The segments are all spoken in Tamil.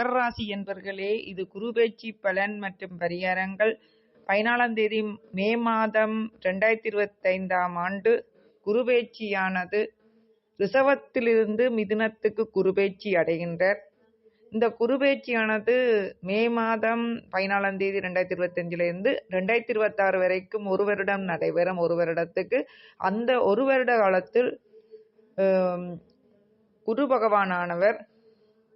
மகராசி என்பர்களே இது குருபேச்சி பலன் மற்றும் பரிகாரங்கள். பதினாலாம் தேதி மே மாதம் ரெண்டாயிரத்தி இருபத்தைந்தாம் ஆண்டு குருபேச்சியானது ரிசவத்திலிருந்து மிதுனத்துக்கு குருபேச்சி அடைகின்றார். இந்த குருபேச்சியானது மே மாதம் பதினாலாம் தேதி ரெண்டாயிரத்தி இருபத்தஞ்சிலிருந்து ரெண்டாயிரத்தி இருபத்தாறு வரைக்கும் ஒரு வருடம் நடைபெறும் ஒரு வருடத்துக்கு. அந்த ஒரு வருட காலத்தில் குரு பகவானானவர்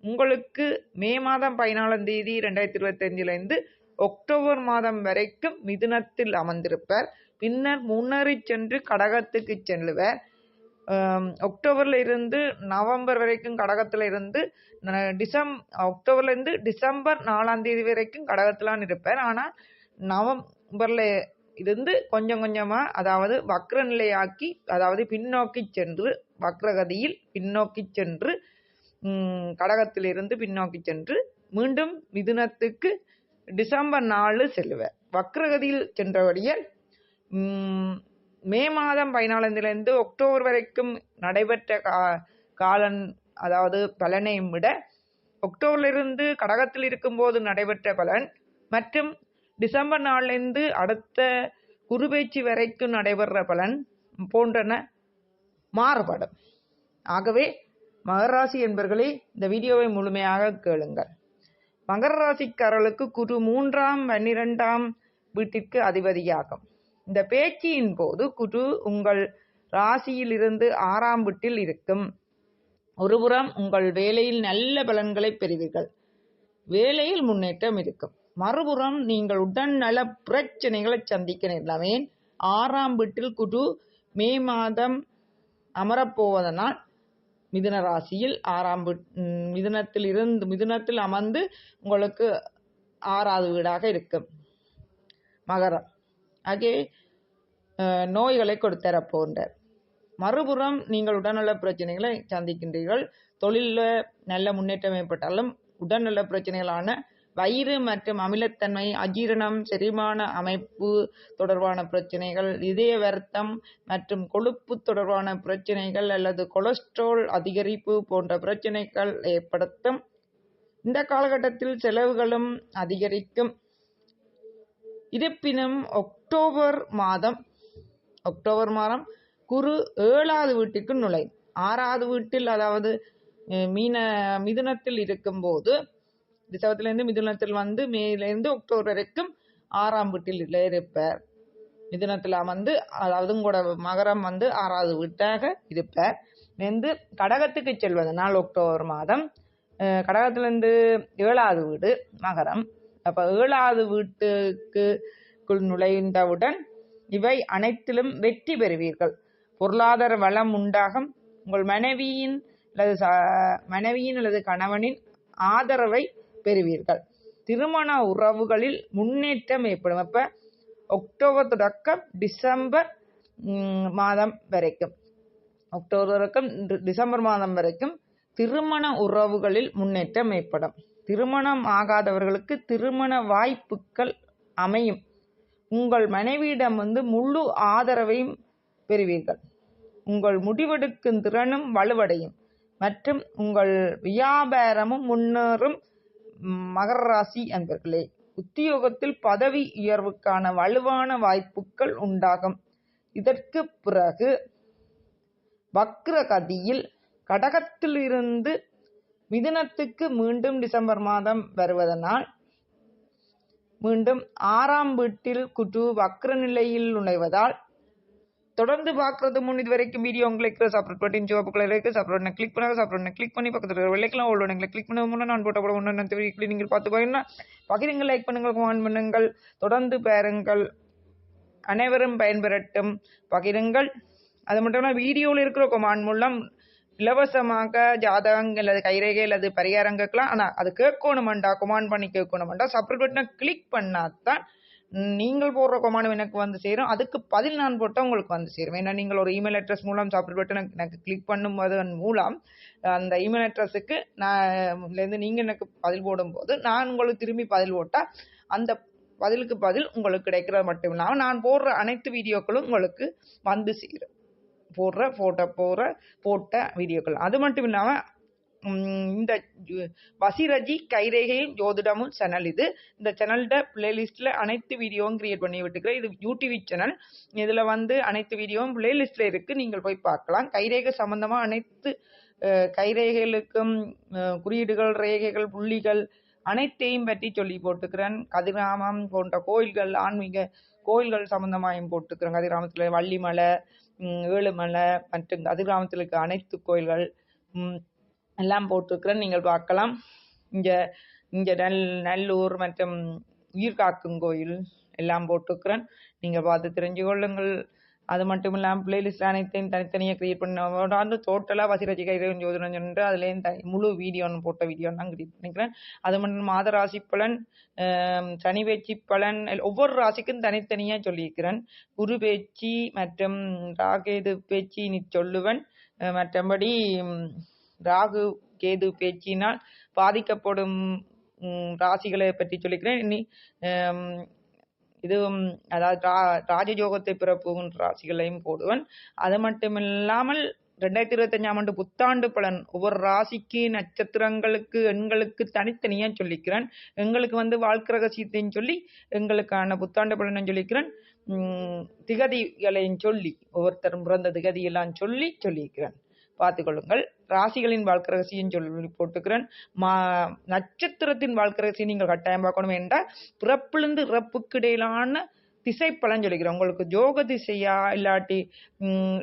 உங்களுக்கு மே மாதம் பதினாலாம் தேதி ரெண்டாயிரத்தி இருபத்தஞ்சிலிருந்து அக்டோபர் மாதம் வரைக்கும் மிதுனத்தில் அமர்ந்திருப்பார். பின்னர் முன்னேறி சென்று கடகத்துக்கு செல்லுவார். அக்டோபரில் இருந்து நவம்பர் வரைக்கும் கடகத்தில் இருந்து டிசம் அக்டோபர்லேருந்து டிசம்பர் நாலாம் தேதி வரைக்கும் கடகத்திலான் இருப்பார். ஆனால் நவம்பரில் இருந்து கொஞ்சம் கொஞ்சமாக அதாவது வக்ர நிலையாக்கி அதாவது பின்னோக்கி சென்று வக்ரகதியில் பின்னோக்கி சென்று கடகத்திலிருந்து பின்னோக்கி சென்று மீண்டும் மிதுனத்துக்கு டிசம்பர் நாலு செல்லுவார். வக்ரகதியில் சென்றபடியால் மே மாதம் பதினாலந்திலிருந்து அக்டோபர் வரைக்கும் நடைபெற்ற கா காலன் அதாவது பலனையும் விட அக்டோபரிலிருந்து கடகத்தில் இருக்கும்போது நடைபெற்ற பலன் மற்றும் டிசம்பர் நாளிலிருந்து அடுத்த குருபேச்சு வரைக்கும் நடைபெற பலன் போன்றன மாறுபடும். ஆகவே மகராசி என்பர்களே இந்த வீடியோவை முழுமையாக கேளுங்கள். மகர ராசிக்காரர்களுக்கு குரு மூன்றாம் பன்னிரெண்டாம் வீட்டிற்கு அதிபதியாகும். இந்த பேச்சியின் போது குரு உங்கள் ராசியிலிருந்து ஆறாம் வீட்டில் இருக்கும். ஒருபுறம் உங்கள் வேலையில் நல்ல பலன்களை பெறுவீர்கள். வேலையில் முன்னேற்றம் இருக்கும். மறுபுறம் நீங்கள் உடன் நல பிரச்சனைகளை சந்திக்க நேரலாம் ஆறாம் வீட்டில் குரு மே மாதம் அமரப்போவதனால் மிதுன ராசியில் ஆறாம் மிதுனத்தில் இருந்து மிதுனத்தில் அமர்ந்து உங்களுக்கு ஆறாவது வீடாக இருக்கும் மகரம். ஆகிய நோய்களை கொடுத்தர போன்றார். மறுபுறம் நீங்கள் உடல்நல பிரச்சனைகளை சந்திக்கின்றீர்கள். தொழிலில் நல்ல முன்னேற்றம் ஏற்பட்டாலும் உடல்நல பிரச்சனைகளான வயிறு மற்றும் அமிலத்தன்மை அஜீரணம் செரிமான அமைப்பு தொடர்பான பிரச்சனைகள் இதய வருத்தம் மற்றும் கொழுப்பு தொடர்பான பிரச்சனைகள் அல்லது கொலஸ்ட்ரால் அதிகரிப்பு போன்ற பிரச்சனைகள் ஏற்படுத்தும். இந்த காலகட்டத்தில் செலவுகளும் அதிகரிக்கும். இருப்பினும் அக்டோபர் மாதம் அக்டோபர் மாதம் குரு ஏழாவது வீட்டுக்கு நுழை ஆறாவது வீட்டில் அதாவது மீன மிதுனத்தில் இருக்கும்போது டிசம்பர்லேருந்து மிதுனத்தில் வந்து மேலேருந்து அக்டோபர் வரைக்கும் ஆறாம் வீட்டில் இருப்பார். மிதுனத்தில் வந்து அதாவது உங்களோட மகரம் வந்து ஆறாவது வீட்டாக இருப்பார். வந்து கடகத்துக்கு செல்வதனால் அக்டோபர் மாதம். கடகத்திலேருந்து ஏழாவது வீடு மகரம். அப்போ ஏழாவது வீட்டுக்குள் நுழைந்தவுடன் இவை அனைத்திலும் வெற்றி பெறுவீர்கள். பொருளாதார வளம் உண்டாகும். உங்கள் மனைவியின் அல்லது மனைவியின் அல்லது கணவனின் ஆதரவை பெறுவீர்கள். திருமண உறவுகளில் முன்னேற்றம் ஏற்படும். அப்போ அக்டோபர் தொடக்கம் டிசம்பர் மாதம் வரைக்கும். அக்டோபர் தொடக்கம் டிசம்பர் மாதம் வரைக்கும் திருமண உறவுகளில் முன்னேற்றம் ஏற்படும். திருமணம் ஆகாதவர்களுக்கு திருமண வாய்ப்புகள் அமையும். உங்கள் மனைவியிடம் வந்து முழு ஆதரவையும் பெறுவீர்கள். உங்கள் முடிவெடுக்கும் திறனும் வலுவடையும். மற்றும் உங்கள் வியாபாரமும் முன்னேறும். மகர ராசி அன்பர்களே உத்தியோகத்தில் பதவி உயர்வுக்கான வலுவான வாய்ப்புகள் உண்டாகும். இதற்கு பிறகு வக்ர கதியில் கடகத்திலிருந்து மிதுனத்துக்கு மீண்டும் டிசம்பர் மாதம் வருவதனால் மீண்டும் ஆறாம் வீட்டில் குட்டு வக்ர நிலையில் நுழைவதால் தொடர்ந்து பார்க்கறது முன் இது வரைக்கும் வீடியோ உங்களுக்கு சப்ரேட் பட்டின் சிவப்பு கலர் இருக்கு. சப்ரேட் கிளிக் பண்ணாங்க. சப்ரேட் கிளிக் பண்ணி பக்கத்தில் வெள்ளைக்கெல்லாம் நீங்கள் கிளிக் பண்ண முன்னே நான் போட்ட கூட ஒன்று வீடியோ நீங்கள் பார்த்து போயிருந்தா பகிருங்கள் லைக் பண்ணுங்கள் கமெண்ட் பண்ணுங்கள். தொடர்ந்து பாருங்கள். அனைவரும் பயன்பெறட்டும். பகிருங்கள். அது மட்டும் இல்லாமல் வீடியோவில் இருக்கிற கொமான் மூலம் இலவசமாக ஜாதகங்கள் அல்லது கைரேகை அல்லது பரிகாரங்களுக்கெல்லாம் ஆனால் அது கேட்கணுமெண்டா? கொமான் பண்ணி கேட்கணுமெண்டா? சப்ரேட் பட்டனை கிளிக் பண்ணாதான் நீங்கள் போடுற கொமாண்டும் எனக்கு வந்து சேரும். அதுக்கு பதில் நான் போட்டால் உங்களுக்கு வந்து சேரும். ஏன்னா நீங்கள் ஒரு இமெயில் அட்ரஸ் மூலம் சாப்பிட்டு போட்டு எனக்கு கிளிக் பண்ணும்போதன் மூலம் அந்த இமெயில் அட்ரஸுக்கு நான் இருந்து நீங்கள் எனக்கு பதில் போடும்போது நான் உங்களுக்கு திரும்பி பதில் போட்டால் அந்த பதிலுக்கு பதில் உங்களுக்கு கிடைக்கிறது மட்டும் இல்லாமல் நான் போடுற அனைத்து வீடியோக்களும் உங்களுக்கு வந்து சேரும். போடுற ஃபோட்டோ போடுற போட்ட வீடியோக்கள். அது மட்டும் இல்லாமல் இந்த வசிரஜி கைரேகையும் ஜோதிடமும் சேனல் இது. இந்த சேனல்ட பிளேலிஸ்ட்ல அனைத்து வீடியோவும் கிரியேட் பண்ணி விட்டுக்கிறேன். இது யூடிவி சேனல் இதில் வந்து அனைத்து வீடியோவும் பிளேலிஸ்ட்டில் இருக்குது நீங்கள் போய் பார்க்கலாம். கைரேகை சம்மந்தமாக அனைத்து கைரேகைகளுக்கும் குறியீடுகள் ரேகைகள் புள்ளிகள் அனைத்தையும் பற்றி சொல்லி போட்டுக்கிறேன். கதிராமம் போன்ற கோயில்கள் ஆன்மீக கோயில்கள் சம்மந்தமாயும் போட்டுக்கிறேன். கதிராமத்தில் வள்ளிமலை ஏழுமலை மற்றும் கதிராமத்தில் இருக்க அனைத்து கோயில்கள் எல்லாம் போட்டிருக்கிறேன். நீங்கள் பார்க்கலாம். இங்கே இங்கே நெல் நல்லூர் மற்றும் உயிர்காக்கும் கோயில் எல்லாம் போட்டிருக்கிறேன். நீங்கள் பார்த்து தெரிஞ்சு கொள்ளுங்கள். அது மட்டும் இல்லாமல் பிளேலிஸ்ட் அனைத்தையும் தனித்தனியாக கிரியேட் பண்ண டோட்டலாக வசிரஜி கைரேகன் ஜோதிடம் என்று அதுலேயும் த முழு வீடியோன்னு போட்ட வீடியோ தான் கிரியேட் பண்ணிக்கிறேன். அது மட்டும் மாத ராசி பலன் சனி பேச்சு பலன் ஒவ்வொரு ராசிக்கும் தனித்தனியாக சொல்லியிருக்கிறேன். குரு பேச்சு மற்றும் ராகேது பேச்சு நீ சொல்லுவன். மற்றபடி ராகு கேது பேச்சினால் பாதிக்கப்படும் ராசிகளை பற்றி சொல்லிக்கிறேன். இனி இதுவும் அதாவது ரா ராஜயோகத்தை பிறப்பும் ராசிகளையும் போடுவேன். அது மட்டும் இல்லாமல் ரெண்டாயிரத்தி இருபத்தஞ்சாம் ஆண்டு புத்தாண்டு பலன் ஒவ்வொரு ராசிக்கு நட்சத்திரங்களுக்கு எண்களுக்கு தனித்தனியாக சொல்லிக்கிறேன். எங்களுக்கு வந்து வாழ்க்கை ரகசியத்தையும் சொல்லி எங்களுக்கான புத்தாண்டு பலனும் சொல்லிக்கிறேன். திகதிகளையும் சொல்லி ஒவ்வொருத்தரும் பிறந்த திகதியெல்லாம் சொல்லி சொல்லியிருக்கிறேன் பார்த்துக்கொள்ளுங்கள். ராசிகளின் வாழ்க்கை ரகசியம் சொல்லி போட்டுக்கிறேன். மா நட்சத்திரத்தின் வாழ்க்கை ரகசியம் நீங்கள் கட்டாயம் பார்க்கணும் என்றால் பிறப்பிலிருந்து இறப்புக்கு இடையிலான திசை பலன் சொல்லிக்கிறேன். உங்களுக்கு ஜோக திசையா இல்லாட்டி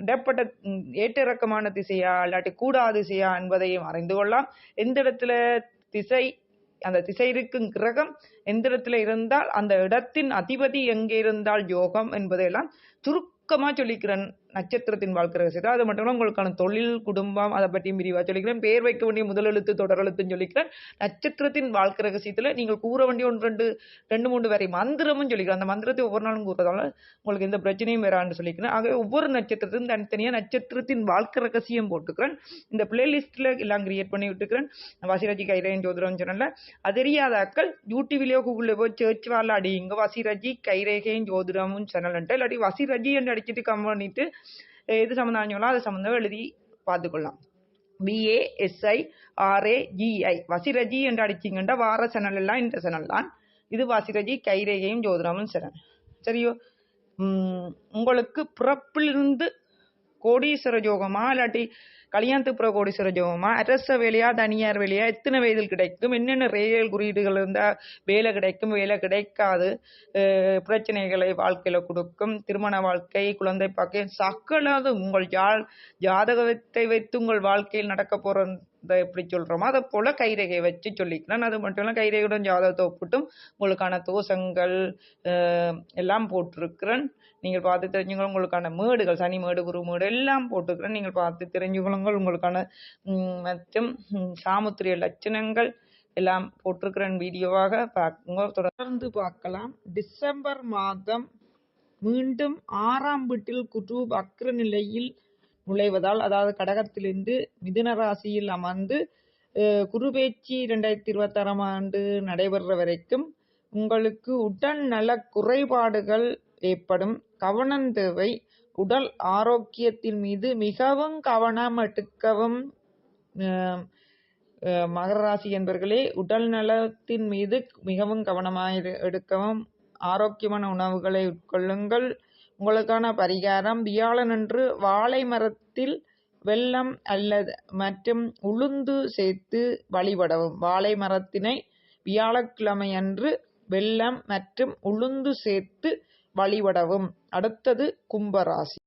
இடப்பட்ட ஏற்றிறக்கமான ஏற்ற இறக்கமான திசையா இல்லாட்டி கூடா திசையா என்பதையும் அறிந்து கொள்ளலாம். எந்த இடத்துல திசை அந்த திசை இருக்கும் கிரகம் எந்த இடத்துல இருந்தால் அந்த இடத்தின் அதிபதி எங்கே இருந்தால் யோகம் என்பதையெல்லாம் சுருக்கமாக சொல்லிக்கிறேன். நட்சத்திரத்தின் வாழ்க்கை ரகசியத்தை. அது மட்டும் உங்களுக்கான தொழில் குடும்பம் அதை பற்றியும் விரிவாக சொல்லிக்கிறேன். பேர் வைக்க வேண்டிய முதல் எழுத்து தொடர் எழுத்துன்னு சொல்லிக்கிறேன். நட்சத்திரத்தின் வாழ்க்கை ரகசியத்தில் நீங்கள் கூற வேண்டிய ஒன்று ரெண்டு ரெண்டு மூன்று வரை மந்திரமும் சொல்லிக்கிறேன். அந்த மந்திரத்தை ஒவ்வொரு நாளும் கூறுறதால உங்களுக்கு எந்த பிரச்சனையும் வரான்னு சொல்லிக்கிறேன். ஆகவே ஒவ்வொரு நட்சத்திரத்தையும் தனித்தனியாக நட்சத்திரத்தின் வாழ்க்கை ரகசியம் போட்டுக்கிறேன். இந்த பிளேலிஸ்ட்டில் எல்லாம் கிரியேட் பண்ணி விட்டுக்கிறேன். வசிராஜி கைரேன் ஜோதிடம் சொன்னல அது தெரியாதாக்கள் யூடியூப்லேயோ கூகுளில் போய் சர்ச் வாழ அடிங்க வசிரஜி கைரேகையும் ஜோதிடமும் சேனல்ன்ட்டு இல்லாட்டி வசிரஜி என்று படிச்சுட்டு கம் பண்ணிட்டு எது சம்மந்தம் அது சம்மந்தம் எழுதி பார்த்துக்கொள்ளலாம் பிஏஎஸ்ஐ ஆர்ஏஜிஐ வசிரஜி என்று அடிச்சிங்கண்டா வார சேனல் எல்லாம் இந்த சேனல் தான் இது வசிரஜி கைரேகையும் ஜோதிடமும் சேனல் சரியோ உம், உங்களுக்கு பிறப்பிலிருந்து கோடீஸ்வர யோகமா இல்லாட்டி கல்யாணத்துக்கு பிற கோடீஸ்வர அரச வேலையா தனியார் வேலையா? எத்தனை வயதில் கிடைக்கும்? என்னென்ன ரேகல் குறியீடுகள் இருந்தால் வேலை கிடைக்கும் வேலை கிடைக்காது. பிரச்சனைகளை வாழ்க்கையில் கொடுக்கும். திருமண வாழ்க்கை குழந்தை பாக்கியம் சகலது உங்கள் ஜால் ஜாதகத்தை வைத்து உங்கள் வாழ்க்கையில் நடக்க போறத எப்படி சொல்கிறோமோ அதை போல் கைரேகை வச்சு சொல்லிக்கிறேன். அது மட்டும் இல்லை கைரேகையுடன் ஜாதகத்தை ஒப்பிட்டும். உங்களுக்கான தோஷங்கள் எல்லாம் போட்டிருக்கிறேன். நீங்கள் பார்த்து தெரிஞ்சுக்கணும். உங்களுக்கான மேடுகள் சனி மேடு குரு மேடு எல்லாம் போட்டுக்கிறேன் நீங்கள் பார்த்து தெரிஞ்சுக்கொள்ளுங்கள் உங்களுக்கான மற்றும் சாமுத்திரிய லட்சணங்கள் எல்லாம் போட்டிருக்கிறேன் வீடியோவாக பார்க்குங்க. தொடர்ந்து பார்க்கலாம். டிசம்பர் மாதம் மீண்டும் ஆறாம் வீட்டில் குரு வக்ர நிலையில் நுழைவதால் அதாவது கடகத்திலிருந்து மிதுன ராசியில் அமர்ந்து குரு பேச்சு ரெண்டாயிரத்தி இருபத்தாறாம் ஆண்டு நடைபெற வரைக்கும் உங்களுக்கு உடல் நல குறைபாடுகள் ஏற்படும். கவனம் தேவை. உடல் ஆரோக்கியத்தின் மீது மிகவும் கவனம் எடுக்கவும் மகர ராசி என்பர்களே உடல் நலத்தின் மீது மிகவும் கவனமாக எடுக்கவும் ஆரோக்கியமான உணவுகளை உட்கொள்ளுங்கள். உங்களுக்கான பரிகாரம் வியாழனன்று வாழை மரத்தில் வெள்ளம் அல்லது மற்றும் உளுந்து சேர்த்து வழிபடவும். வாழை மரத்தினை வியாழக்கிழமையன்று வெள்ளம் மற்றும் உளுந்து சேர்த்து வழிபடவும். அடுத்தது கும்பராசி.